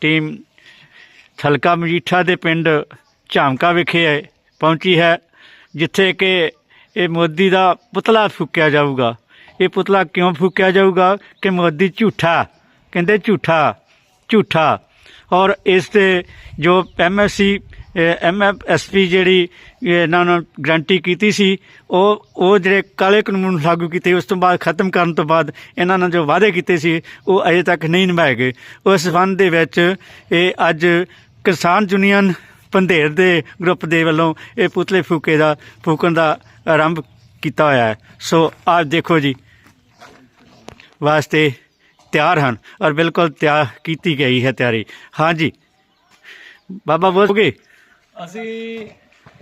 Team ਥਲਕਾ Majitha ਦੇ ਪਿੰਡ ਝਾਮਕਾ ਵਿਖੇ ਹੈ- ਪਹੁੰਚੀ ਹੈ, ਜਿੱਥੇ ਕਿ ਇਹ ਮੋਦੀ ਦਾ ਪੁਤਲਾ ਫੂਕਿਆ ਜਾਊਗਾ। ਇਹ ਪੁਤਲਾ ਕਿਉਂ ਫੂਕਿਆ ਜਾਊਗਾ ਕਿ ਮੋਦੀ ਝੂਠਾ, ਕਹਿੰਦੇ ਝੂਠਾ ਝੂਠਾ। ਔਰ ਇਸ ਤੇ ਜੋ ਐਮਐਸਸੀ ਐਮਐਫਐਸਪੀ ਜਿਹੜੀ ਇਹਨਾਂ ਨੂੰ ਗਰੰਟੀ ਕੀਤੀ ਸੀ, ਉਹ ਉਹ ਜਿਹੜੇ ਕਾਲੇ ਕਾਨੂੰਨ ਲਾਗੂ ਕੀਤੇ ਉਸ ਤੋਂ ਬਾਅਦ, ਖਤਮ ਕਰਨ ਤੋਂ ਬਾਅਦ ਇਹਨਾਂ ਨੇ ਜੋ ਵਾਅਦੇ ਕੀਤੇ ਸੀ, ਉਹ ਅਜੇ ਤੱਕ ਨਹੀਂ ਨਿਭਾਏ ਗਏ। ਉਸ ਸੰਬੰਧ ਦੇ ਵਿੱਚ ਇਹ ਅੱਜ ਕਿਸਾਨ ਯੂਨੀਅਨ ਪੰਧੇਰ ਦੇ ਗਰੁੱਪ ਦੇ ਵੱਲੋਂ ਇਹ ਪੁਤਲੇ ਫੂਕੇ ਦਾ, ਫੂਕਣ ਦਾ ਆਰੰਭ ਕੀਤਾ ਹੋਇਆ ਹੈ। ਸੋ ਆਪ ਦੇਖੋ ਜੀ, ਵਾਸਤੇ ਤਿਆਰ ਹਨ ਔਰ ਬਿਲਕੁਲ ਤਿਆਰ ਕੀਤੀ ਗਈ ਹੈ ਤਿਆਰੀ। ਹਾਂਜੀ ਬਾਬਾ ਬੋਲੋਗੇ ਅਸੀਂ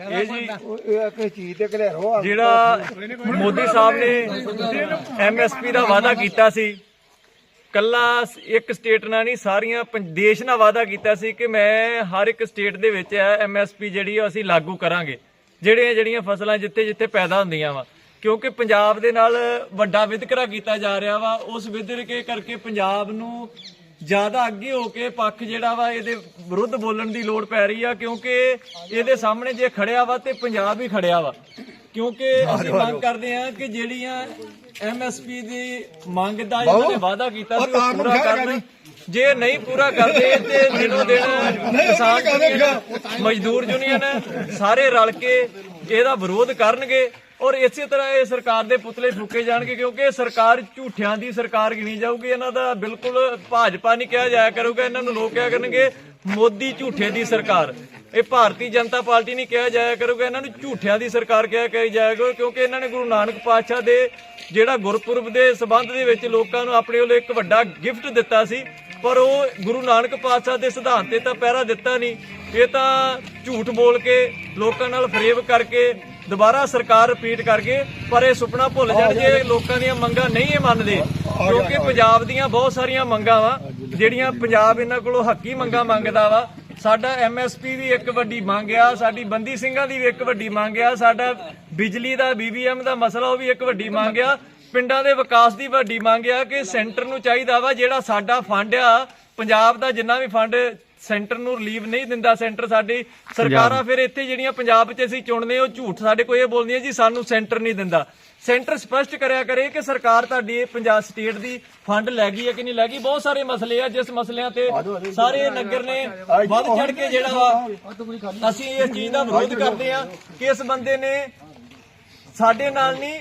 ਇਹ ਜੀ ਇਹ ਚੀਜ਼ ਤੇ ਘਲੇਰੋ ਆ। ਜਿਹੜਾ ਮੋਦੀ ਸਾਹਿਬ ਨੇ ਐਮਐਸਪੀ ਦਾ ਵਾਅਦਾ ਕੀਤਾ ਸੀ ਕੱਲਾ ਇੱਕ ਸਟੇਟ ਨਾਲ ਨਹੀਂ ਸਾਰੀਆਂ ਦੇਸ਼ ਨਾਲ ਵਾਅਦਾ ਕੀਤਾ ਸੀ ਕਿ ਮੈਂ ਹਰ ਇੱਕ ਸਟੇਟ ਦੇ ਵਿੱਚ ਐਮਐਸਪੀ ਜਿਹੜੀ ਅਸੀਂ ਲਾਗੂ ਕਰਾਂਗੇ। ਜਿਹੜੀਆਂ ਜਿਹੜੀਆਂ ਫਸਲਾਂ ਜਿੱਥੇ ਜਿੱਥੇ ਪੈਦਾ ਹੁੰਦੀਆਂ ਵਾ। ਕਿਉਂਕਿ ਪੰਜਾਬ ਦੇ ਨਾਲ ਵੱਡਾ ਵਿਤਕਰਾ ਕੀਤਾ ਜਾ ਰਿਹਾ ਵਾ ਉਸ ਵਿਤਕਰੇ ਕਰਕੇ ਪੰਜਾਬ ਨੂੰ ਜ਼ਿਆਦਾ ਅੱਗੇ ਹੋ ਕੇ ਪੱਖ ਜਿਹੜਾ ਵਾ ਇਹਦੇ ਵਿਰੁੱਧ ਬੋਲਣ ਦੀ ਲੋੜ ਪੈ ਰਹੀ ਆ ਕਿਉਂਕਿ ਇਹਦੇ ਸਾਹਮਣੇ ਜੇ ਖੜਿਆ ਵਾ ਤੇ ਪੰਜਾਬ ਹੀ ਖੜਿਆ ਵਾ। ਕਿਉਂਕਿ ਅਸੀਂ ਮੰਗ ਕਰਦੇ ਆ ਕਿ ਜਿਹੜੀਆਂ ਐਮਐਸਪੀ ਦੀ ਮੰਗ ਦਾ ਇਹਨਾਂ ਨੇ ਵਾਅਦਾ ਕੀਤਾ ਸੀ ਉਹ ਪੂਰਾ ਕਰਨ। ਜੇ ਨਹੀਂ ਪੂਰਾ ਕਰਦੇ ਤੇ ਦਿਨੋ ਦਿਨ ਕਿਸਾਨ ਮਜ਼ਦੂਰ ਯੂਨੀਅਨ ਸਾਰੇ ਰਲ ਕੇ ਇਹਦਾ ਵਿਰੋਧ ਕਰਨਗੇ। ਔਰ ਇਸੇ ਤਰ੍ਹਾਂ ਇਹ ਸਰਕਾਰ ਦੇ ਪੁਤਲੇ ਫੂਕੇ ਜਾਣਗੇ ਕਿਉਂਕਿ ਇਹ ਸਰਕਾਰ ਝੂਠਿਆਂ ਦੀ ਸਰਕਾਰ ਗਿਣੀ ਜਾਊਗੀ। ਇਹਨਾਂ ਦਾ ਬਿਲਕੁਲ ਭਾਜਪਾ ਨਹੀਂ ਕਿਹਾ ਜਾਇਆ ਕਰੂਗਾ, ਇਹਨਾਂ ਨੂੰ ਲੋਕ ਕਿਹਾ ਕਰਨਗੇ, ਮੋਦੀ ਝੂਠੇ ਦੀ ਸਰਕਾਰ। ਇਹ ਭਾਰਤੀ ਜਨਤਾ ਪਾਰਟੀ ਨਹੀਂ ਕਿਹਾ ਜਾਇਆ ਕਰੂਗਾ, ਇਹਨਾਂ ਨੂੰ ਝੂਠਿਆਂ ਦੀ ਸਰਕਾਰ ਕਿਹਾ ਕਹੀ ਜਾਏਗਾ ਕਿਉਂਕਿ ਇਹਨਾਂ ਨੇ ਗੁਰੂ ਨਾਨਕ ਪਾਤਸ਼ਾਹ ਦੇ ਜਿਹੜਾ ਗੁਰਪੁਰਬ ਦੇ ਸਬੰਧ ਦੇ ਵਿੱਚ ਲੋਕਾਂ ਨੂੰ ਆਪਣੇ ਵੱਲੋਂ ਇੱਕ ਵੱਡਾ ਗਿਫਟ ਦਿੱਤਾ ਸੀ, ਪਰ ਉਹ ਗੁਰੂ ਨਾਨਕ ਪਾਤਸ਼ਾਹ ਦੇ ਸਿਧਾਂਤ ਤੇ ਤਾਂ ਪਹਿਰਾ ਦਿੱਤਾ ਨਹੀਂ। ਇਹ ਤਾਂ ਝੂਠ ਬੋਲ ਕੇ ਲੋਕਾਂ ਨਾਲ ਫਰੇਬ ਕਰਕੇ ਦੁਬਾਰਾ ਸਰਕਾਰ ਰਿਪੀਟ ਕਰਕੇ ਪਰ ਇਹ ਸੁਪਨਾ ਭੁੱਲ ਜਾਣ ਜੇ ਲੋਕਾਂ ਦੀਆਂ ਮੰਗਾਂ ਨਹੀਂ ਇਹ ਮੰਨਦੇ ਕਿਉਂਕਿ ਪੰਜਾਬ ਦੀਆਂ ਬਹੁਤ ਸਾਰੀਆਂ ਮੰਗਾਂ ਵਾ ਜਿਹੜੀਆਂ ਪੰਜਾਬ ਇਹਨਾਂ ਕੋਲੋਂ ਹੱਕੀ ਮੰਗਾਂ ਮੰਗਦਾ ਵਾ। ਸਾਡਾ ਐਮਐਸਪੀ ਵੀ ਇੱਕ ਵੱਡੀ ਮੰਗ ਆ ਸਾਡੀ ਬੰਦੀ ਸਿੰਘਾਂ ਦੀ ਵੀ ਇੱਕ ਵੱਡੀ ਮੰਗ ਆ ਸਾਡਾ ਬਿਜਲੀ ਦਾ ਬੀਬੀਐਮ ਦਾ ਮਸਲਾ ਉਹ ਵੀ ਇੱਕ ਵੱਡੀ ਮੰਗ ਆ। ਪਿੰਡਾਂ ਦੇ ਵਿਕਾਸ ਦੀ ਵੱਡੀ ਮੰਗ ਆ ਕਿ ਸੈਂਟਰ ਨੂੰ ਚਾਹੀਦਾ ਵਾ ਜਿਹੜਾ ਸਾਡਾ ਫੰਡ ਆ ਪੰਜਾਬ ਦਾ ਜਿੰਨਾ ਵੀ ਫੰਡ ਸੈਂਟਰ ਨੂੰ ਰਿਲੀਵ ਨਹੀਂ ਦਿੰਦਾ ਸੈਂਟਰ ਸਾਡੀ। ਸਰਕਾਰਾਂ ਫਿਰ ਇੱਥੇ ਜਿਹੜੀਆਂ ਪੰਜਾਬ 'ਚ ਅਸੀਂ ਚੁਣਦੇ ਉਹ ਝੂਠ ਸਾਡੇ ਕੋਲ ਇਹ ਬੋਲਦੀਆਂ ਜੀ ਸਾਨੂੰ ਸੈਂਟਰ ਨਹੀਂ ਦਿੰਦਾ। ਸੈਂਟਰ ਸਪਸ਼ਟ ਕਰਿਆ ਕਰੇ ਕਿ ਸਰਕਾਰ ਤੁਹਾਡੀ ਇਹ ਪੰਜਾਬ ਸਟੇਟ ਦੀ ਫੰਡ ਲੈ ਗਈ ਹੈ ਕਿ ਨਹੀਂ ਲੈ ਗਈ। ਬਹੁਤ ਸਾਰੇ ਮਸਲੇ ਆ ਜਿਸ ਮਸਲਿਆਂ ਤੇ ਸਾਰੇ ਨਗਰ ਨੇ ਵੱਧ ਚੜ ਕੇ ਜਿਹੜਾ ਵਾ ਅਸੀਂ ਇਸ ਚੀਜ਼ ਦਾ ਵਿਰੋਧ ਕਰਦੇ ਆ ਕਿ ਇਸ ਬੰਦੇ ਨੇ ਸਾਡੇ ਨਾਲ ਨਹੀਂ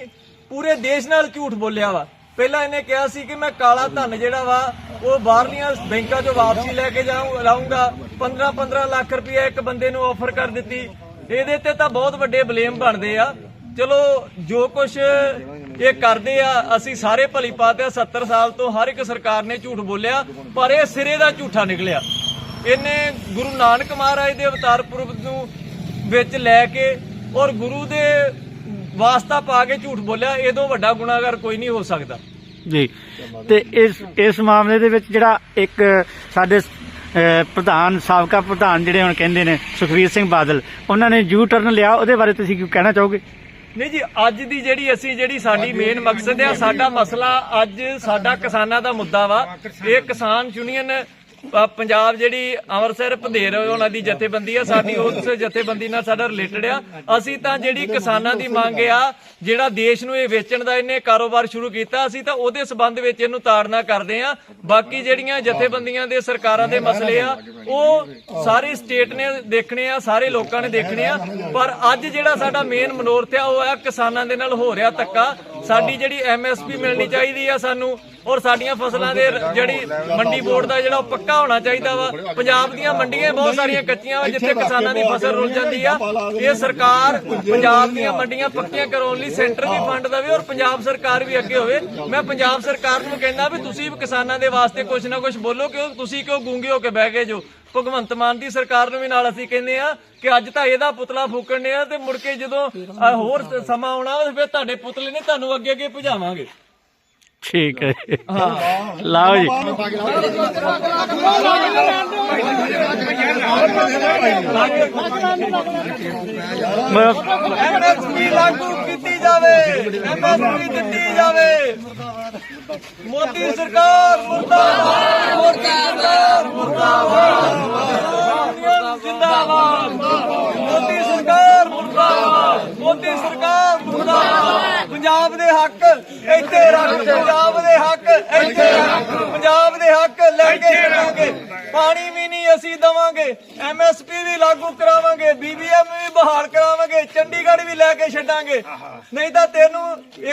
ਪੂਰੇ ਦੇਸ਼ ਨਾਲ ਝੂਠ ਬੋਲਿਆ ਵਾ। ਪਹਿਲਾਂ ਇਹਨੇ ਕਿਹਾ ਸੀ ਕਿ ਮੈਂ ਕਾਲਾ ਧਨ ਜਿਹੜਾ ਵਾ ਉਹ ਬਾਹਰਲੀਆਂ ਬੈਂਕਾਂ 'ਚੋਂ ਵਾਪਸੀ ਲੈ ਕੇ ਜਾਊਂ ਲਾਉਂਗਾ 15 15 ਲੱਖ ਰੁਪਏ ਇੱਕ ਬੰਦੇ ਨੂੰ ਆਫਰ ਕਰ ਦਿੱਤੀ। ਇਹਦੇ ਤੇ ਤਾਂ ਬਹੁਤ ਵੱਡੇ ਬਲੇਮ ਬਣਦੇ ਆ। ਚਲੋ, ਜੋ ਕੁਝ ਇਹ ਕਰਦੇ ਆ, ਅਸੀਂ ਸਾਰੇ ਭਲੀ ਪਾਤੇ ਆ। 70 ਸਾਲ ਤੋਂ ਹਰ ਇੱਕ ਸਰਕਾਰ ਨੇ ਝੂਠ ਬੋਲਿਆ, ਪਰ ਇਹ ਸਿਰੇ ਦਾ ਝੂਠਾ ਨਿਕਲਿਆ। ਇਹਨੇ ਗੁਰੂ ਨਾਨਕ ਮਹਾਰਾਜ ਦੇ ਅਵਤਾਰ ਪੁਰਬ ਨੂੰ ਵਿੱਚ ਲੈ ਕੇ ਔਰ ਗੁਰੂ ਦੇ ਵਾਸਤਾ ਪਾ ਕੇ ਝੂਠ ਬੋਲਿਆ। ਇਹਦੋਂ ਵੱਡਾ ਗੁਨਾਹਗਰ ਕੋਈ ਨਹੀਂ ਹੋ ਸਕਦਾ। ਜੀ। ਤੇ ਇਸ ਇਸ ਮਾਮਲੇ ਦੇ ਵਿੱਚ ਜਿਹੜਾ ਇੱਕ, ਸਾਡੇ ਪ੍ਰਧਾਨ, ਸਾਬਕਾ ਪ੍ਰਧਾਨ ਜਿਹੜੇ ਹੁਣ ਕਹਿੰਦੇ ਨੇ, ਸੁਖਵੀਰ ਸਿੰਘ ਬਾਦਲ, ਉਹਨਾਂ ਨੇ ਯੂ ਟਰਨ ਲਿਆ, ਉਹਦੇ ਬਾਰੇ ਤੁਸੀਂ ਕੀ ਕਹਿਣਾ ਚਾਹੋਗੇ? ਨਹੀਂ ਜੀ, ਅੱਜ ਦੀ ਜਿਹੜੀ ਅਸੀਂ, ਜਿਹੜੀ ਸਾਡੀ ਮੇਨ ਮਕਸਦ ਆ, ਸਾਡਾ ਮਸਲਾ ਅੱਜ ਸਾਡਾ ਕਿਸਾਨਾਂ ਦਾ ਮੁੱਦਾ ਵਾ। ਇਹ ਕਿਸਾਨ ਯੂਨੀਅਨ ਪੰਜਾਬ ਜਿਹੜੀ ਅੰਮ੍ਰਿਤਸਰ ਪੰਧੇਰ ਉਹਨਾਂ ਦੀ ਜਥੇਬੰਦੀ ਆ, ਸਾਡੀ ਉਸ ਜਥੇਬੰਦੀ ਨਾਲ ਸਾਡਾ ਰਿਲੇਟਡ ਆ। ਅਸੀਂ ਤਾਂ ਜਿਹੜੀ ਕਿਸਾਨਾਂ ਦੀ ਮੰਗ ਆ, ਜਿਹੜਾ ਦੇਸ਼ ਨੂੰ ਇਹ ਵੇਚਣ ਦਾ ਇਹਨੇ ਕਾਰੋਬਾਰ ਸ਼ੁਰੂ ਕੀਤਾ, ਅਸੀਂ ਤਾਂ ਉਹਦੇ ਸਬੰਧ ਵਿੱਚ ਇਹਨੂੰ ਤਾੜਨਾ ਕਰਦੇ ਆ। ਬਾਕੀ ਜਿਹੜੀਆਂ ਜਥੇਬੰਦੀਆਂ ਦੇ ਸਰਕਾਰਾਂ ਦੇ ਮਸਲੇ ਆ, ਉਹ ਸਾਰੀ ਸਟੇਟ ਨੇ ਦੇਖਣੇ ਆ, ਸਾਰੇ ਲੋਕਾਂ ਨੇ ਦੇਖਣੇ ਆ। ਪਰ ਅੱਜ ਜਿਹੜਾ ਸਾਡਾ ਮੇਨ ਮਨੋਰਥ ਆ, ਉਹ ਆ ਕਿਸਾਨਾਂ ਦੇ ਨਾਲ ਹੋ ਰਿਹਾ ਧੱਕਾ। ਸਾਡੀ ਜਿਹੜੀ ਐਮਐਸਪੀ ਮਿਲਣੀ ਚਾਹੀਦੀ ਆ ਸਾਨੂੰ ਔਰ ਸਾਡੀਆਂ ਫਸਲਾਂ ਦੇ ਜਿਹੜੀ ਮੰਡੀ ਬੋਰਡ ਦਾ ਜਿਹੜਾ ਉਹ ਪੱਕਾ ਹੋਣਾ ਚਾਹੀਦਾ ਵਾ। ਪੰਜਾਬ ਦੀਆਂ ਮੰਡੀਆਂ ਬਹੁਤ ਸਾਰੀਆਂ ਕੱਚੀਆਂ ਵਾ ਜਿੱਥੇ ਕਿਸਾਨਾਂ ਦੀ ਫਸਲ ਰੁਲ ਜਾਂਦੀ ਆ। ਇਹ ਸਰਕਾਰ ਪੰਜਾਬ ਦੀਆਂ ਮੰਡੀਆਂ ਪੱਕੀਆਂ ਕਰਾਉਣ ਲਈ ਸੈਂਟਰ ਵੀ ਫੰਡ ਦੇਵੇ ਔਰ ਪੰਜਾਬ ਸਰਕਾਰ ਵੀ ਅੱਗੇ ਹੋਵੇ। ਮੈਂ ਪੰਜਾਬ ਸਰਕਾਰ ਨੂੰ ਕਹਿੰਦਾ ਵੀ ਤੁਸੀਂ ਵੀ ਕਿਸਾਨਾਂ ਦੇ ਵਾਸਤੇ ਕੁਝ ਨਾ ਕੁਝ ਬੋਲੋ ਕਿਉਂ ਤੁਸੀਂ ਕਿਉਂ ਗੂੰਗੇ ਹੋ ਕੇ ਬਹਿ ਗਏ ਜੋ? ਭਗਵੰਤ ਮਾਨ ਦੀ ਸਰਕਾਰ ਨੂੰ ਵੀ ਨਾਲ ਅਸੀਂ ਕਹਿੰਦੇ ਆ ਕਿ ਅੱਜ ਤਾਂ ਇਹਦਾ ਪੁਤਲਾ ਫੂਕਣੇ ਆ ਤੇ ਮੁੜ ਕੇ ਜਦੋਂ ਅ, ਹੋਰ ਸਮਾਂ ਆਉਣਾ ਫਿਰ ਤੁਹਾਡੇ ਪੁਤਲੇ ਨੇ ਤੁਹਾਨੂੰ ਅੱਗੇ ਅੱਗੇ ਭਜਾਵਾਂਗੇ। ਠੀਕ ਹੈ। ਲਾਓ ਜੀ। ਮ- ਐਮਐਸਪੀ ਲਾਗੂ ਕੀਤੀ ਜਾਵੇ ਐਮਐਸਪੀ ਦਿੱਤੀ ਜਾਵੇ। ਮੋਦੀ ਸਰਕਾਰ ਮੁਰਦਾਬਾਦ ਮੁਰਦਾਬਾਦ ਮੁਰਦਾਬਾਦ। ਮੁਰਦਾਬਾਦ ਹੱਕ ਇੱਥੇ ਰੱਖ ਪੰਜਾਬ ਦੇ ਹੱਕ ਇੱਥੇ ਰੱਖ ਪੰਜਾਬ ਦੇ ਹੱਕ ਲੈ ਕੇ ਚੱਲਾਂਗੇ ਪਾਣੀ ਵੀ ਨਹੀਂ ਅਸੀਂ ਦਵਾਂਗੇ ਐਮਐਸਪੀ ਵੀ ਲਾਗੂ ਕਰਾਵਾਂਗੇ ਬੀਬੀਐਮ ਵੀ ਬਹਾਲ ਕਰਾਵਾਂਗੇ ਚੰਡੀਗੜ੍ਹ ਵੀ ਲੈ ਕੇ ਛੱਡਾਂਗੇ। ਨਹੀਂ ਤਾਂ ਤੈਨੂੰ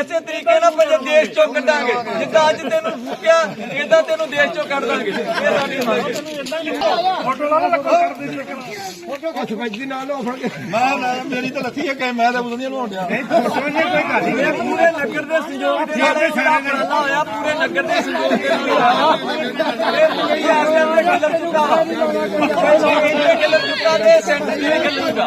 ਇਸੇ ਤਰੀਕੇ ਨਾਲ ਪੰਜਾਬ ਦੇਸ਼ ਚੋਂ ਕੱਢਾਂਗੇ। ਜਿੱਦਾਂ ਅੱਜ ਤੈਨੂੰ ਫੂਕਿਆ ਇਦਾਂ ਤੈਨੂੰ ਦੇਸ਼ ਚੋਂ ਕੱਢ ਦਾਂਗੇ। ਇਹ ਸਾਡੀ ਮੰਗ ਹੈ। ਸਰਪੰਚ ਨਾਲ ਉਹ ਫੜ ਕੇ। ਮੈਂ ਮੇਰੀ ਤਾਂ ਲੱਥੀ ਹੈ ਕਿ ਮੈਂ ਤਾਂ ਉਦੋਂ ਨਹੀਂ ਲਾਉਣ ਡਿਆ ਇਹ ਪੂਰੇ ਨਗਰ ਦੇ ਸਹਿਯੋਗ ਦੇ ਨਾਲ ਜਿਹੜਾ ਉਪਰਾਲਾ ਹੋਇਆ ਪੂਰੇ ਨਗਰ ਦੇ ਸਹਿਯੋਗ ਦੇ ਨਾਲ ਹੋਇਆ। ਇਹ ਪੂਰੀ ਆਸਟਰ ਦੇ ਖਿਲਰ ਚੁੱਕਾ ਵਾ। ਇਹ ਖਿਲਰ ਚੁੱਕਾ ਤੇ ਸੈਂਟਰ ਦੇ ਖਿਲਰ ਚੁੱਕਾ।